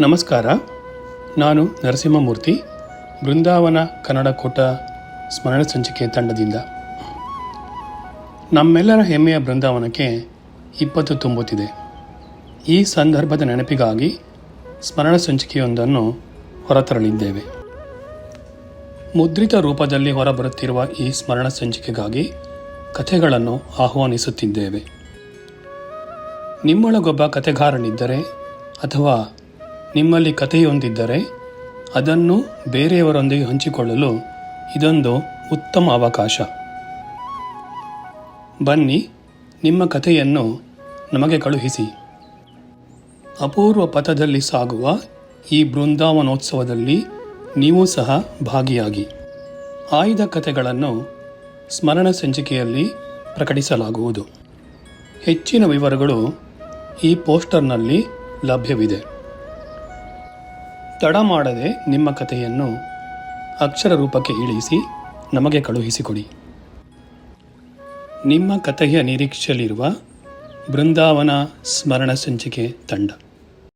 ನಮಸ್ಕಾರ. ನಾನು ನರಸಿಂಹಮೂರ್ತಿ, ಬೃಂದಾವನ ಕನ್ನಡ ಕೂಟ ಸ್ಮರಣ ಸಂಚಿಕೆ ತಂಡದಿಂದ. ನಮ್ಮೆಲ್ಲರ ಹೆಮ್ಮೆಯ ಬೃಂದಾವನಕ್ಕೆ ಇಪ್ಪತ್ತು ತುಂಬುತ್ತಿದೆ. ಈ ಸಂದರ್ಭದ ನೆನಪಿಗಾಗಿ ಸ್ಮರಣ ಸಂಚಿಕೆಯೊಂದನ್ನು ಹೊರತರಲಿದ್ದೇವೆ. ಮುದ್ರಿತ ರೂಪದಲ್ಲಿ ಹೊರಬರುತ್ತಿರುವ ಈ ಸ್ಮರಣ ಸಂಚಿಕೆಗಾಗಿ ಕಥೆಗಳನ್ನು ಆಹ್ವಾನಿಸುತ್ತಿದ್ದೇವೆ. ನಿಮ್ಮೊಳಗೊಬ್ಬ ಕಥೆಗಾರನಿದ್ದರೆ ಅಥವಾ ನಿಮ್ಮಲ್ಲಿ ಕಥೆಯೊಂದಿದ್ದರೆ ಅದನ್ನು ಬೇರೆಯವರೊಂದಿಗೆ ಹಂಚಿಕೊಳ್ಳಲು ಇದೊಂದು ಉತ್ತಮ ಅವಕಾಶ. ಬನ್ನಿ, ನಿಮ್ಮ ಕಥೆಯನ್ನು ನಮಗೆ ಕಳುಹಿಸಿ. ಅಪೂರ್ವ ಪಥದಲ್ಲಿ ಸಾಗುವ ಈ ಬೃಂದಾವನೋತ್ಸವದಲ್ಲಿ ನೀವು ಸಹ ಭಾಗಿಯಾಗಿ. ಆಯ್ದ ಕಥೆಗಳನ್ನು ಸ್ಮರಣ ಸಂಚಿಕೆಯಲ್ಲಿ ಪ್ರಕಟಿಸಲಾಗುವುದು. ಹೆಚ್ಚಿನ ವಿವರಗಳು ಈ ಪೋಸ್ಟರ್ನಲ್ಲಿ ಲಭ್ಯವಿದೆ. ತಡ ಮಾಡದೆ ನಿಮ್ಮ ಕಥೆಯನ್ನು ಅಕ್ಷರ ರೂಪಕ್ಕೆ ಇಳಿಸಿ ನಮಗೆ ಕಳುಹಿಸಿಕೊಡಿ. ನಿಮ್ಮ ಕಥೆಯ ನಿರೀಕ್ಷೆಯಲ್ಲಿರುವ ಬೃಂದಾವನ ಸ್ಮರಣ ಸಂಚಿಕೆ ತಂಡ.